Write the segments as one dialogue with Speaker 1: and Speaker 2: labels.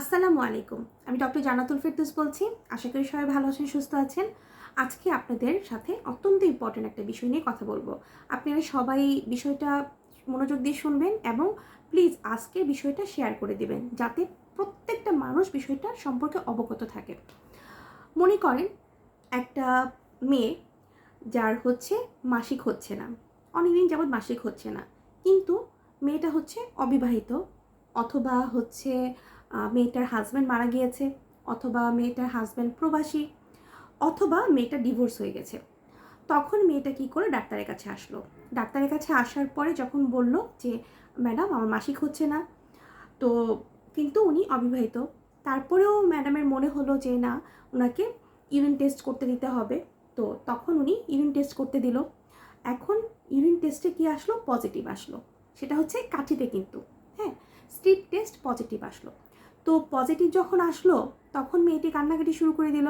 Speaker 1: আসসালামু আলাইকুম। আমি ডক্টর জানাতুল ফেরদৌস বলছি। আশা করি সবাই ভালো আছেন, সুস্থ আছেন। আজকে আপনাদের সাথে অত্যন্ত ইম্পর্টেন্ট একটা বিষয় নিয়ে কথা বলব। আপনারা সবাই বিষয়টা মনোযোগ দিয়ে শুনবেন এবং প্লিজ আজকে বিষয়টা শেয়ার করে দিবেন, যাতে প্রত্যেকটা মানুষ বিষয়টা সম্পর্কে অবগত থাকে। মনে করেন, একটা মেয়ে যার হচ্ছে মাসিক হচ্ছে না, অনেকদিন যাবৎ মাসিক হচ্ছে না। কিন্তু মেয়েটা হচ্ছে অবিবাহিত, অথবা হচ্ছে মেয়েটার হাজব্যান্ড মারা গিয়েছে, অথবা মেয়েটার হাজব্যান্ড প্রবাসী, অথবা মেয়েটা ডিভোর্স হয়ে গেছে। তখন মেয়েটা কি করে ডাক্তারের কাছে আসলো? ডাক্তারের কাছে আসার পরে যখন বলল যে ম্যাডাম আমার মাসিক হচ্ছে না। তো কিন্তু উনি অবিবাহিত। তারপরেও ম্যাডামের মনে হলো যে, না ওনাকে ইউরিন টেস্ট করতে দিতে হবে। তো তখন উনি ইউরিন টেস্ট করতে দিল। এখন ইউরিন টেস্টে কি আসলো? পজিটিভ আসলো। সেটা হচ্ছে কাঠিতে কিন্তু হ্যাঁ? স্ট্রিপ টেস্ট পজিটিভ আসলো। তো পজিটিভ যখন আসলো, তখন মেয়েটি কান্নাকাটি শুরু করে দিল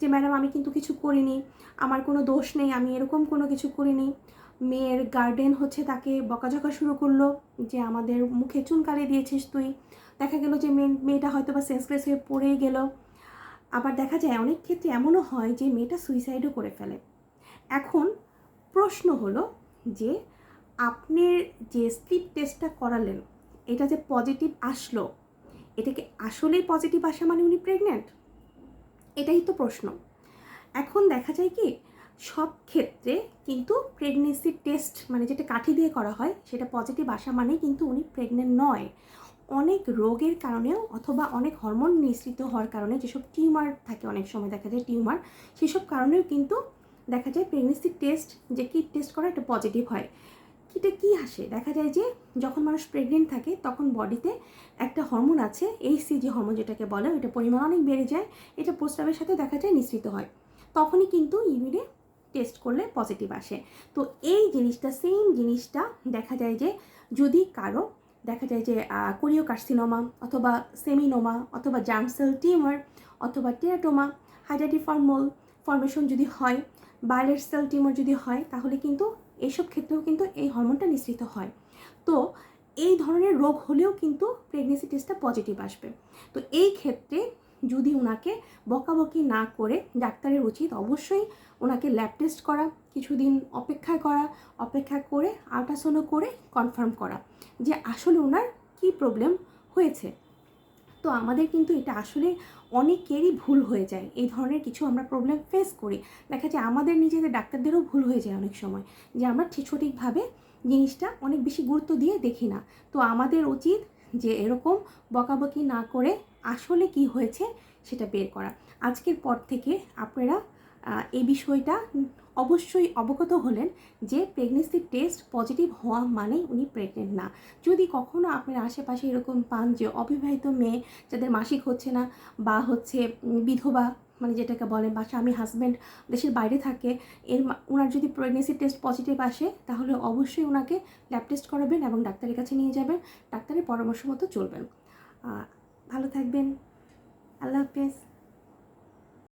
Speaker 1: যে, ম্যাডাম, আমি কিন্তু কিছু করিনি, আমার কোনো দোষ নেই, আমি এরকম কোনো কিছু করিনি। মেয়ের গার্ডেন হচ্ছে তাকে বকাঝকা শুরু করল যে, আমাদের মুখে চুন কালিয়ে দিয়েছিস তুই। দেখা গেল যে, মেয়ে, মেয়েটা হয়তো বা সেন্সলেস হয়ে পড়েই গেল। আবার দেখা যায় অনেক ক্ষেত্রে এমনও হয় যে, মেয়েটা সুইসাইডও করে ফেলে। এখন প্রশ্ন হলো যে, আপনি যে স্লিপ টেস্টটা করালেন, এটা যে পজিটিভ আসলো এটা কি আসলেই পজিটিভ আসা মানে উনি প্রেগনেন্ট এটাই তো প্রশ্ন। এখন দেখা যায় কি, সব ক্ষেত্রে কিন্তু প্রেগনেন্সি টেস্ট মানে যেটা কাঠি দিয়ে করা হয়, সেটা পজিটিভ আসা মানেই কিন্তু উনি প্রেগনেন্ট নয়। অনেক রোগের কারণেও অথবা অনেক হরমোন নিঃসৃত হওয়ার কারণে যেসব টিউমার থাকে, অনেক সময় দেখা যায় টিউমার, সেসব কারণেও কিন্তু দেখা যায় প্রেগনেন্সি টেস্ট যে কিট টেস্ট করা, এটা পজিটিভ হয়। কিটা কি আসে? দেখা যায় যে যখন মানুষ প্রেগনেন্ট থাকে, তখন বডিতে একটা হরমোন আছে এই যে হরমোন যেটাকে বলে এটা পরিমাণ অনেক বেড়ে যায়, এটা প্রস্রাবের সাথে দেখা যায় নিঃসৃত হয়। তখনই কিন্তু ইউরিনে টেস্ট করলে পজিটিভ আসে। তো এই জিনিসটা সেম জিনিসটা দেখা যায় যে যদি কারও, দেখা যায় যে কোরিও কার্সিনোমা অথবা সেমিনোমা অথবা জার্মসেল টিউমার অথবা টেরাটোমা হাইডাটিফর্মল ফর্মেশন যদি হয় বাইলের সেল টিউমার যদি হয়, তাহলে কিন্তু এইসব ক্ষেত্রেও কিন্তু এই হরমোনটা নিঃসৃত হয়। তো এই ধরনের রোগ হলেও কিন্তু প্রেগনেন্সি টেস্টটা পজিটিভ আসবে। তো এই ক্ষেত্রে যদি ওনাকে বকাবকি না করে ডাক্তারের উচিত অবশ্যই ওনাকে ল্যাব টেস্ট করা, কিছুদিন অপেক্ষা করা, অপেক্ষা করে আল্ট্রাসাউন্ড করে কনফার্ম করা যে আসলে ওনার কী প্রবলেম হয়েছে। তো আমাদের কিন্তু এটা আসলে অনেকেরই ভুল হয়ে যায়। এই ধরনের কিছু আমরা প্রবলেম ফেস করি। দেখা যায় আমাদের নিজেদের ডাক্তারদেরও ভুল হয়ে যায় অনেক সময়। যে আমরা ঠিক সঠিকভাবে জিনিসটা অনেক বেশি গুরুত্ব দিয়ে দেখি না। তো আমাদের উচিত যে এরকম বকাবকি না করে আসলে কি হয়েছে সেটা বের করা। আজকের পর থেকে আপনারা এই বিষয়টা অবশ্যই অবগত হলেন যে প্রেগনেন্সি টেস্ট পজিটিভ হওয়া মানেই উনি প্রেগনেন্ট না। যদি কখনো আপনার আশেপাশে এরকম পান যে অবিবাহিত মেয়ে যাদের মাসিক হচ্ছে না বা হচ্ছে বিধবা মানে যেটাকে বলে বা স্বামী হাজব্যান্ড দেশের বাইরে থাকে, এর ওনার যদি প্রেগনেন্সি টেস্ট পজিটিভ আসে, তাহলে অবশ্যই ওনাকে ল্যাব টেস্ট করাবেন এবং ডাক্তারের কাছে নিয়ে যাবেন। ডাক্তারের পরামর্শ মতো চলবেন। ভালো থাকবেন। আল্লাহ হাফেজ।